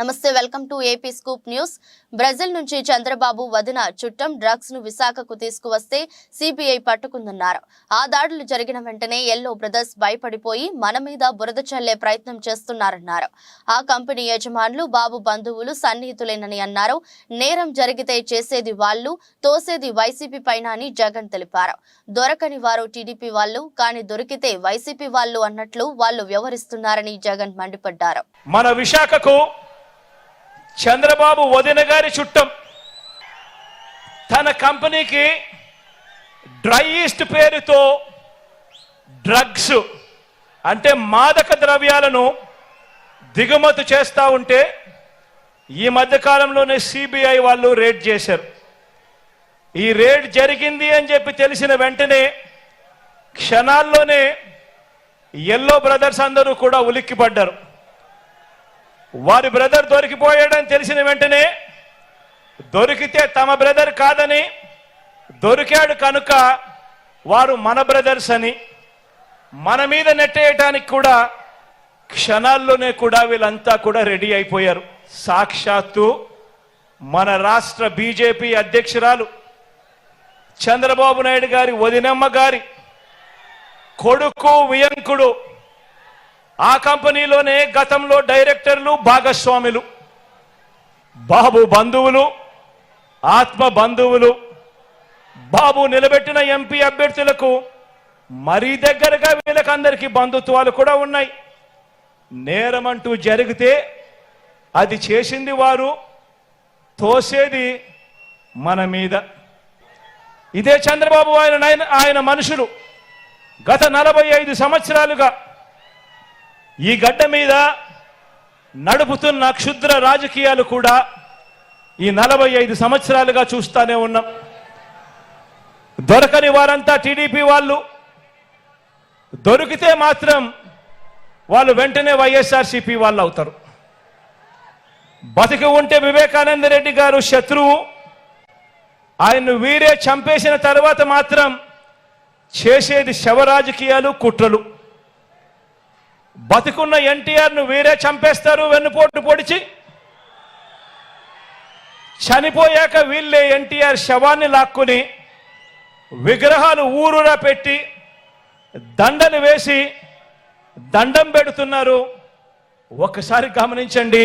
నమస్తే welcome to AP scoop news. Brazil నుంచి చంద్రబాబు వదిన చుట్టం డ్రగ్స్ను విశాఖకు తీసుకువస్తే సిబిఐ పట్టుకుందన్నారు. ఆ దాడులు జరిగిన వెంటనే ఎల్లో బ్రదర్స్ భయపడిపోయి మన మీద బురద చల్లే ప్రయత్నం చేస్తున్నారన్నారు. ఆ కంపెనీ యజమానులు బాబు బంధువులు సన్నిహితులేనని అన్నారు. నేరం జరిగితే చేసేది వాళ్ళు తోసేది వైసీపీ పైన అని జగన్ తెలిపారు. దొరకని వారు టీడీపీ వాళ్ళు కానీ దొరికితే వైసీపీ వాళ్ళు అన్నట్లు వాళ్ళు వ్యవహరిస్తున్నారని జగన్ మండిపడ్డారు. మన విశాఖకు చంద్రబాబు వదిన గారి చుట్టం. తన కంపెనీకి డ్రై ఈస్ట్ పేరుతో డ్రగ్స్ అంటే మాదక ద్రవ్యాలను దిగుమతి చేస్తూ ఉంటే ఈ మధ్యకాలంలోనే సిబిఐ వాళ్ళు రేడ్ చేశారు. ఈ రేడ్ జరిగింది అని చెప్పి తెలిసిన వెంటనే క్షణాల్లోనే ఎల్లో బ్రదర్స్ అందరూ కూడా ఉలిక్కిపడ్డారు. వారి బ్రదర్ దొరికిపోయాడని తెలిసిన వెంటనే దొరికితే తమ బ్రదర్ కాదని దొరికాడు కనుక వారు మన బ్రదర్స్ అని. మన మీద నెట్టేయటానికి కూడా క్షణాల్లోనే కూడా వీళ్ళంతా కూడా రెడీ అయిపోయారు. సాక్షాత్తు మన రాష్ట్ర బీజేపీ అధ్యక్షురాలు చంద్రబాబు నాయుడు గారి వదినమ్మ గారి కొడుకు వియంకుడు ఆ కంపెనీలోనే గతంలో డైరెక్టర్లు భాగస్వాములు బాబు బంధువులు ఆత్మ బంధువులు బాబు నిలబెట్టిన ఎంపీ అభ్యర్థులకు మరీ దగ్గరగా వీళ్ళకందరికీ బంధుత్వాలు కూడా ఉన్నాయి. నేరమంటూ జరిగితే అది చేసింది వారు తోసేది మన మీద. ఇదే చంద్రబాబు ఆయన ఆయన మనుషులు గత నలభై ఐదు సంవత్సరాలుగా ఈ గడ్డ మీద నడుపుతున్న క్షుద్ర రాజకీయాలు కూడా ఈ నలభై ఐదు సంవత్సరాలుగా చూస్తూనే ఉన్నాం. దొరకని వారంతా టీడీపీ వాళ్ళు దొరికితే మాత్రం వాళ్ళు వెంటనే వైఎస్ఆర్సీపీ వాళ్ళు అవుతారు. బతికి ఉంటే వివేకానంద రెడ్డి గారు శత్రువు. ఆయన్ను వీరే చంపేసిన తర్వాత మాత్రం చేసేది శవ రాజకీయాలు కుట్రలు. బతికున్న ఎన్టీఆర్ను వీరే చంపేస్తారు వెన్నుపోటు పొడిచి. చనిపోయాక వీళ్ళే ఎన్టీఆర్ శవాన్ని లాక్కుని విగ్రహాలు ఊరురా పెట్టి దండలు వేసి దండం పెడుతున్నారు. ఒక్కసారి గమనించండి.